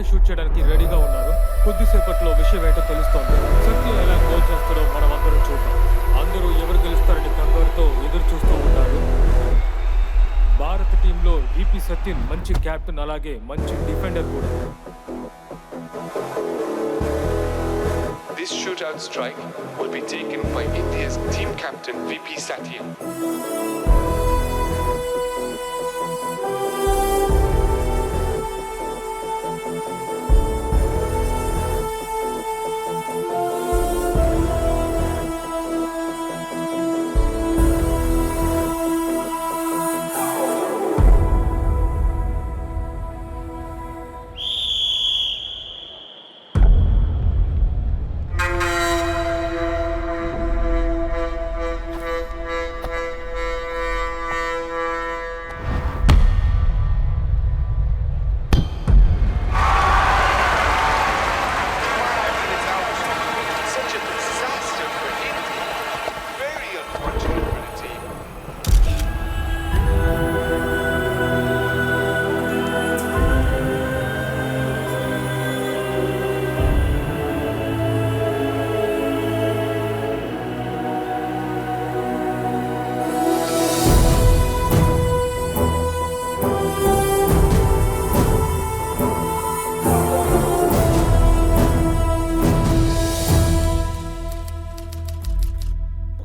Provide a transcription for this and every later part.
వేట షూట్ చేయడానికి రెడీగా ఉన్నారు. కొద్దిసేపట్లో విషయం ఏంటో తెలుస్తోంది. సత్య ఎలా గోల్ చేస్తారో మనం అందరం చూద్దాం. అందరూ ఎవరు గెలుస్తారని కంగారుతో ఎదురు చూస్తూ ఉన్నారు. భారత టీంలో విపి సత్యన్ మంచి క్యాప్టెన్ అలాగే మంచి డిఫెండర్ కూడా. This shootout strike will be taken by India's team captain VP Satya.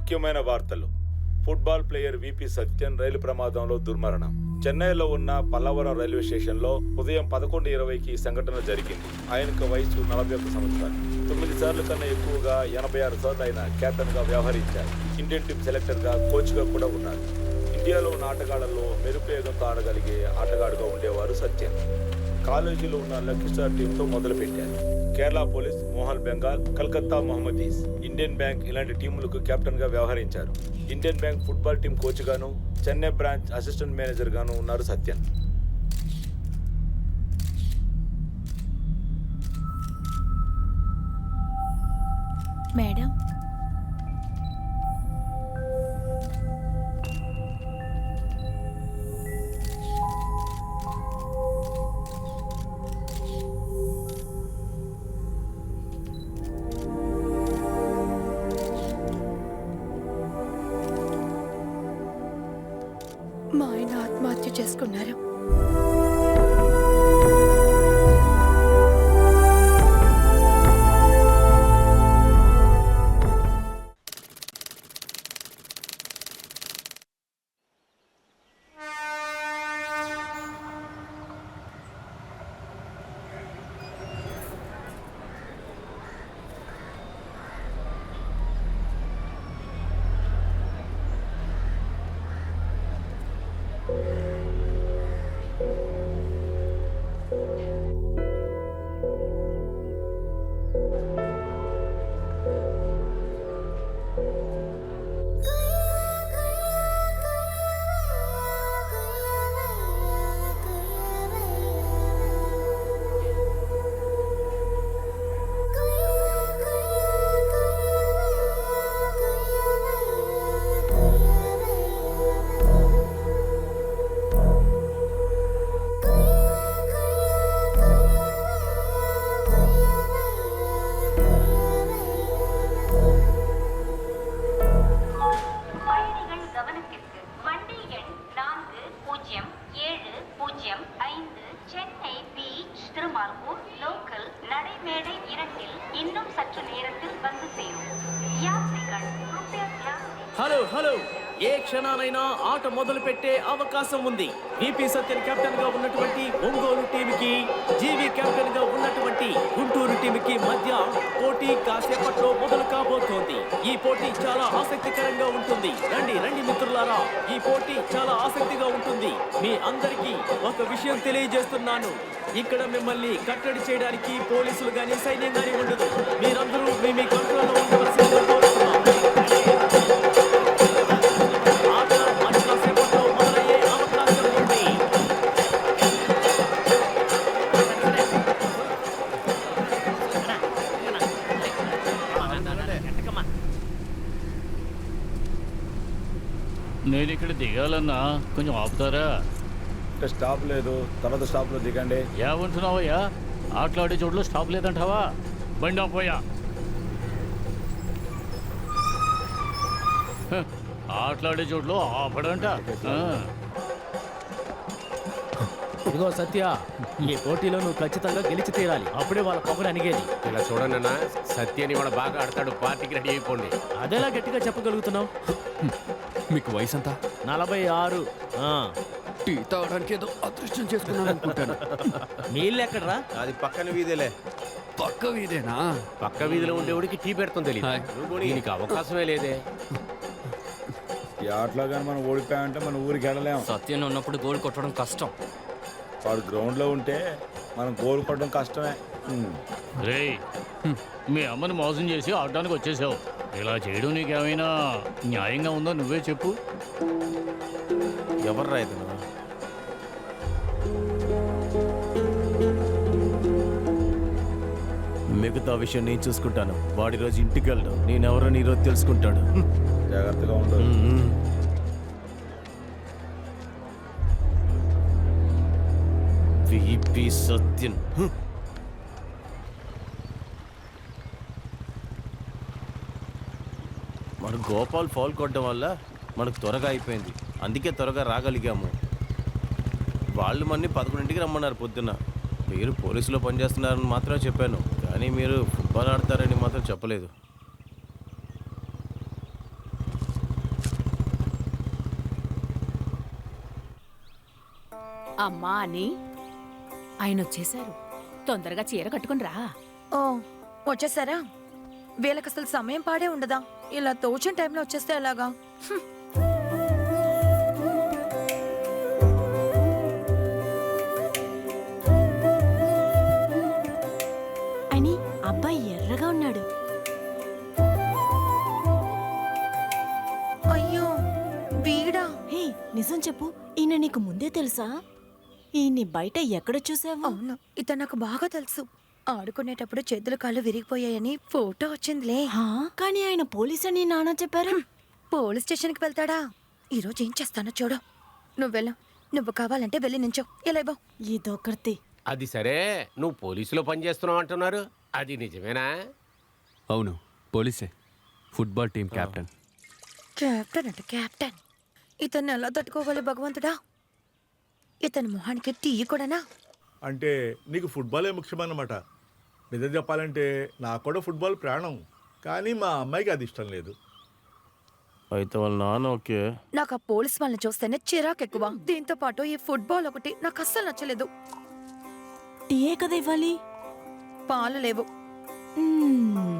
ముఖ్యమైన వార్తలు. Football player VP Sathyan rail ప్రమాదంలో దుర్మరణం. చెన్నైలో ఉన్న పల్లవరం రైల్వే స్టేషన్లో ఉదయం పదకొండు ఇరవైకి ఈ సంఘటన జరిగింది. ఆయనకు వయసు నలభై ఒక్క సంవత్సరాలు. తొమ్మిది సార్లు కన్నా ఎక్కువగా ఎనభై ఆరు సార్లు ఆయన కెప్టెన్గా వ్యవహరించారు. ఇండియన్ టీం సెలెక్టర్గా కోచ్గా కూడా ఉన్నారు. ఇండియాలో ఉన్న ఆటగాళ్ళలో మెరుపేగంతో ఆడగలిగే ఆటగాడుగా ఉండేవారు సత్యన్. కాలేజీలో ఉన్న లక్కీ స్టార్ టీంతో మొదలుపెట్టారు. Kerala police Mohun Bengal Calcutta Mohammedans Indian bank ఇలాంటి టీములకు కెప్టెన్గా వ్యవహరించారు. Indian bank football team coach గాను చెన్నై బ్రాంచ్ అసిస్టెంట్ మేనేజర్ గాను ఉన్నారు సత్యన్. మేడం ఆత్మహత్య చేసుకున్నారు. பூஜ்ஜியம் ஐந்து சென்னை பீச் திருமால்கூர் லோக்கல் நடைமேடை இரண்டில் இன்னும் சற்று நேரத்தில் வந்து சேரும். யாத்திரிகள் ஹலோ ஹலோ ఏ క్షణానైనా ఆట మొదలు పెట్టే అవకాశం ఉంది. విపి సత్యన్ కెప్టెన్గా ఉన్నటువంటి ఒంగోలు టీంకి జీవి కెప్టెన్గా ఉన్నటువంటి గుంటూరు టీంకి మధ్య పోటీ కాసేపట్లో మొదలు కాబోతోంది. ఈ పోటీ చాలా ఆసక్తికరంగా ఉంటుంది. రండి రండి మిత్రులారా. ఈ పోటీ చాలా ఆసక్తిగా ఉంటుంది. మీ అందరికీ ఒక విషయం తెలియజేస్తున్నాను. ఇక్కడ మిమ్మల్ని కట్టడి చేయడానికి పోలీసులు గాని సైన్యం గాని ఉండదు. నేను ఇక్కడ దిగాలన్నా కొంచెం ఆపుతారా? ఇక్కడ స్టాప్ లేదు. తర్వాత స్టాప్లో దిగండి. ఏమంటున్నావయ్యా? ఆటలాడే చోట్ల స్టాప్ లేదంటావా? బండి ఆపోయా హ, ఆటలాడే చోట్ల ఆపడంట. ఆ. ఇదిగో సత్య ఈ పోటీలో నువ్వు ఖచ్చితంగా గెలిచి తీరాలి. అప్పుడే వాళ్ళ పొగడు అనిగేది ఇలా చూడండి అన్న సత్యని వాడు బాగా ఆడతాడు పార్టీకి రెడీ అయిపోండి. అదేలా గట్టిగా చెప్పగలుగుతున్నావు? మీకు వయసు ఎంత నలభై ఆరు. ఆ. టీ తాగడానికి ఏదో అదృష్టం చేసుకున్నాను అనుకుంటాను. ఇల్లు ఎక్కడరా అది పక్కన వీధిలే. పక్క వీదేనా పక్క వీధిలో ఉండేవాడికి టీ పెడతాం తెలియదు. దీనికి అవకాశమే లేదే. ఆటలో కానీ మనం ఓడిపోయామంటే మన ఊరికి వెళ్ళలేం. సత్యం ఉన్నప్పుడు గోల్ కొట్టడం కష్టం. వాడు గ్రౌండ్లో ఉంటే మనం గోల్ కొట్టడం కష్టమే. రేయ్ మీ అమ్మని మోసం చేసి ఆడడానికి వచ్చేసావు. ఇలా చేయడం నీకేమైనా న్యాయంగా ఉందో నువ్వే చెప్పు. ఎవర్రా ఇతను మిగతా విషయం నేను చూసుకుంటాను. వాడి రోజు ఇంటికి వెళ్ళడం నేను ఎవరని ఈరోజు తెలుసుకుంటాడు. జాగ్రత్తగా ఉండు. పి సత్యన్ మన గోపాల్ ఫౌల్ కొట్టడం వల్ల మనకు త్వరగా అయిపోయింది. అందుకే త్వరగా రాగలిగాము. వాళ్ళు మన్ని పదకొండింటికి రమ్మన్నారు పొద్దున్న. మీరు పోలీసులో పనిచేస్తున్నారని మాత్రం చెప్పాను. కానీ మీరు ఫుట్బాల్ ఆడతారని మాత్రం చెప్పలేదు. అమ్మా అని ఆయన వచ్చేశారు తొందరగా చీర కట్టుకుని రా. ఓ వచ్చేసారా? వీళ్ళకి అసలు సమయం పాడే ఉండదా? ఇలా తోచిన టైంలో వచ్చేస్తే ఎలాగా. అని అబ్బాయి ఎర్రగా ఉన్నాడు. అయ్యో వీడా? హే నిజం చెప్పు ఈయన నీకు ముందే తెలుసా? ఈయన్ని బయట ఎక్కడ చూసావు? అవును ఇతను నాకు బాగా తెలుసు. ఆడుకునేటప్పుడు చేతులు కాళ్ళు విరిగిపోయాయని ఫోటో వచ్చిందిలే. కానీ ఆయన పోలీస్ అని నాన్న చెప్పారు. పోలీస్ స్టేషన్కి వెళ్తాడా? ఈరోజు ఏం చేస్తానో చూడు. నువ్వు వెళ్ళ. నువ్వు కావాలంటే వెళ్ళి నించో. ఎలా బా ఇదొకటి. అది సరే నువ్వు పోలీసులో పనిచేస్తున్నావు అంటున్నారు. అది నిజమేనా? అవును పోలీసే. ఫుట్బాల్ టీం కెప్టెన్ కెప్టెన్ అంటే కెప్టెన్ ఇతన్ని ఎలా తట్టుకోవాలి భగవంతుడా? ఇతని మొహానికి టీ కూడానా? అంటే నీకు ఫుట్బాలే ముఖ్యమన్నమాట. నిజం చెప్పాలంటే నాకు కూడా ఫుట్బాల్ ప్రాణం కానీ మా అమ్మాయికి అది ఇష్టం లేదు. అయితే వాళ్ళ నాన్న ఓకే. నాకు ఆ పోలీస్ వాళ్ళని చూస్తేనే చిరాకు ఎక్కువ. దీంతో పాటు ఈ ఫుట్బాల్ ఒకటి నాకు అస్సలు నచ్చలేదు. టీయే కదా ఇవ్వాలి? పాలు లేవు. మ్మ్.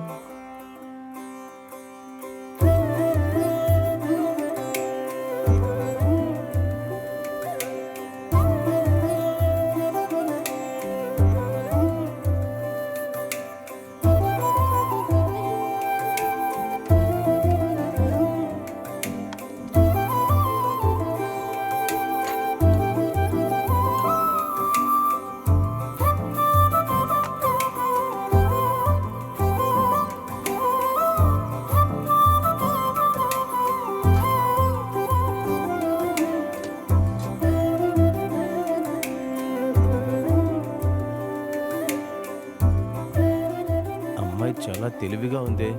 చాలా తెలివిగా ఉంది.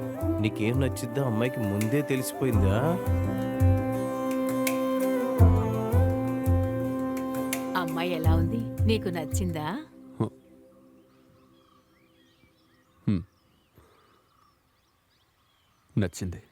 నీకేం నచ్చిద్దా అమ్మాయికి ముందే తెలిసిపోయిందా? అమ్మాయి ఎలా ఉంది? నీకు నచ్చిందా? నచ్చింది.